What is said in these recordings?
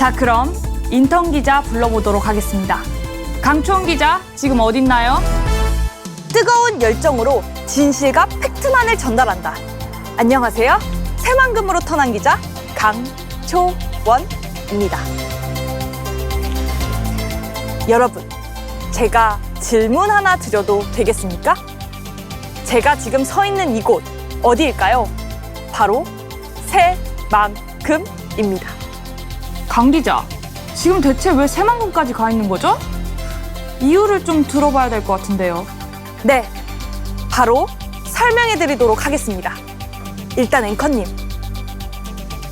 자, 그럼 인턴 기자 불러보도록 하겠습니다. 강초원 기자, 지금 어딨나요? 뜨거운 열정으로 진실과 팩트만을 전달한다. 안녕하세요. 새만금으로 터난 기자 강초원입니다. 여러분, 제가 질문 하나 드려도 되겠습니까? 제가 지금 서 있는 이곳 어디일까요? 바로 새만금입니다. 강 기자, 지금 대체 왜 새만금까지 가 있는 거죠? 이유를 좀 들어봐야 될 것 같은데요. 네, 바로 설명해 드리도록 하겠습니다. 일단 앵커님,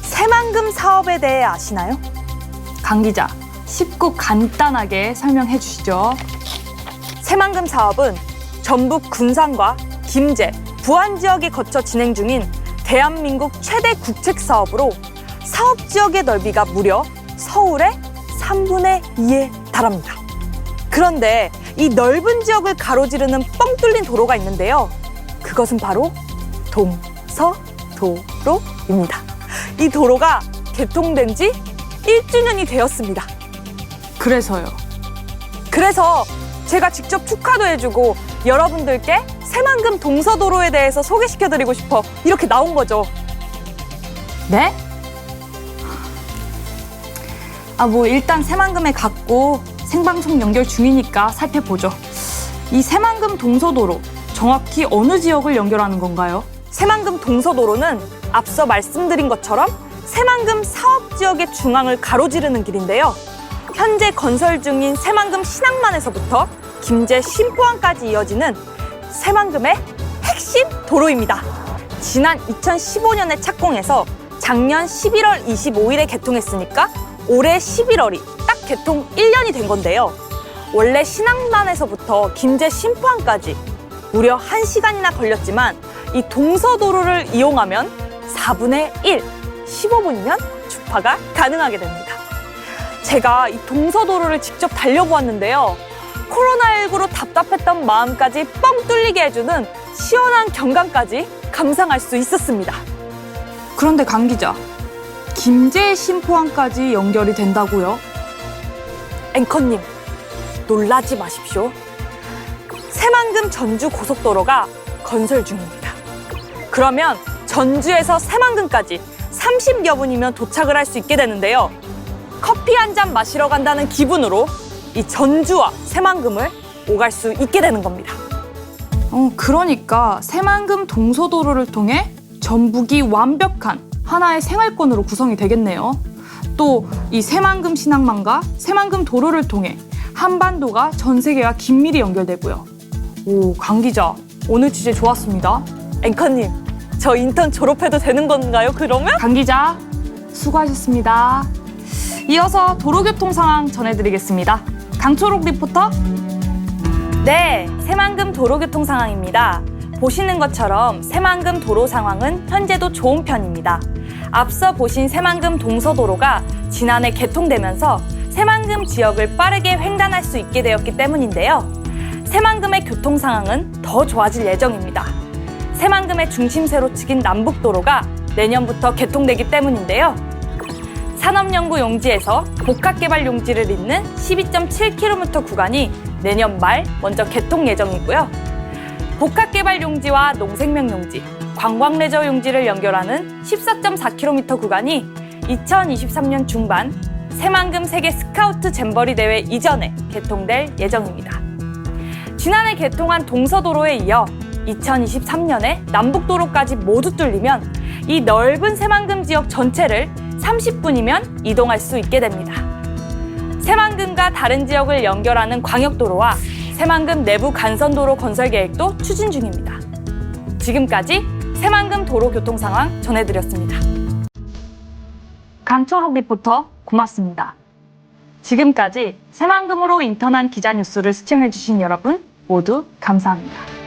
새만금 사업에 대해 아시나요? 강 기자, 쉽고 간단하게 설명해 주시죠. 새만금 사업은 전북 군산과 김제, 부안 지역에 거쳐 진행 중인 대한민국 최대 국책 사업으로 사업 지역의 넓이가 무려 서울의 3분의 2에 달합니다. 그런데 이 넓은 지역을 가로지르는 뻥 뚫린 도로가 있는데요. 그것은 바로 동서도로입니다. 이 도로가 개통된 지 1주년이 되었습니다. 그래서요. 그래서 제가 직접 축하도 해주고 여러분들께 새만금 동서도로에 대해서 소개시켜드리고 싶어 이렇게 나온 거죠. 네? 아, 뭐 일단 새만금에 갔고 생방송 연결 중이니까 살펴보죠. 이 새만금 동서도로 정확히 어느 지역을 연결하는 건가요? 새만금 동서도로는 앞서 말씀드린 것처럼 새만금 사업 지역의 중앙을 가로지르는 길인데요. 현재 건설 중인 새만금 신항만에서부터 김제 신포항까지 이어지는 새만금의 핵심 도로입니다. 지난 2015년에 착공해서 작년 11월 25일에 개통했으니까 올해 11월이 딱 개통 1년이 된 건데요. 원래 신항만에서부터 김제 신포항까지 무려 1시간이나 걸렸지만 이 동서도로를 이용하면 4분의 1, 15분이면 주파가 가능하게 됩니다. 제가 이 동서도로를 직접 달려보았는데요. 코로나19로 답답했던 마음까지 뻥 뚫리게 해주는 시원한 경관까지 감상할 수 있었습니다. 그런데 강 기자, 김제 신포항까지 연결이 된다고요? 앵커님, 놀라지 마십시오. 새만금 전주 고속도로가 건설 중입니다. 그러면 전주에서 새만금까지 30여 분이면 도착을 할 수 있게 되는데요. 커피 한 잔 마시러 간다는 기분으로 이 전주와 새만금을 오갈 수 있게 되는 겁니다. 어, 그러니까 새만금 동서도로를 통해 전북이 완벽한 하나의 생활권으로 구성이 되겠네요. 또 이 새만금 신항만과 새만금 도로를 통해 한반도가 전 세계와 긴밀히 연결되고요. 오, 강 기자, 오늘 주제 좋았습니다. 앵커님, 저 인턴 졸업해도 되는 건가요, 그러면? 강 기자, 수고하셨습니다. 이어서 도로교통 상황 전해드리겠습니다. 강초록 리포터. 네, 새만금 도로교통 상황입니다. 보시는 것처럼 새만금 도로 상황은 현재도 좋은 편입니다. 앞서 보신 새만금 동서도로가 지난해 개통되면서 새만금 지역을 빠르게 횡단할 수 있게 되었기 때문인데요. 새만금의 교통 상황은 더 좋아질 예정입니다. 새만금의 중심세로 치긴 남북도로가 내년부터 개통되기 때문인데요. 산업연구 용지에서 복합개발 용지를 잇는 12.7km 구간이 내년 말 먼저 개통 예정이고요. 복합개발 용지와 농생명 용지, 관광레저 용지를 연결하는 14.4km 구간이 2023년 중반 새만금 세계 스카우트 잼버리 대회 이전에 개통될 예정입니다. 지난해 개통한 동서도로에 이어 2023년에 남북도로까지 모두 뚫리면 이 넓은 새만금 지역 전체를 30분이면 이동할 수 있게 됩니다. 새만금과 다른 지역을 연결하는 광역도로와 새만금 내부 간선도로 건설 계획도 추진 중입니다. 지금까지 새만금 도로 교통 상황 전해드렸습니다. 강초록 리포터 고맙습니다. 지금까지 새만금으로 인턴한 기자 뉴스를 시청해주신 여러분 모두 감사합니다.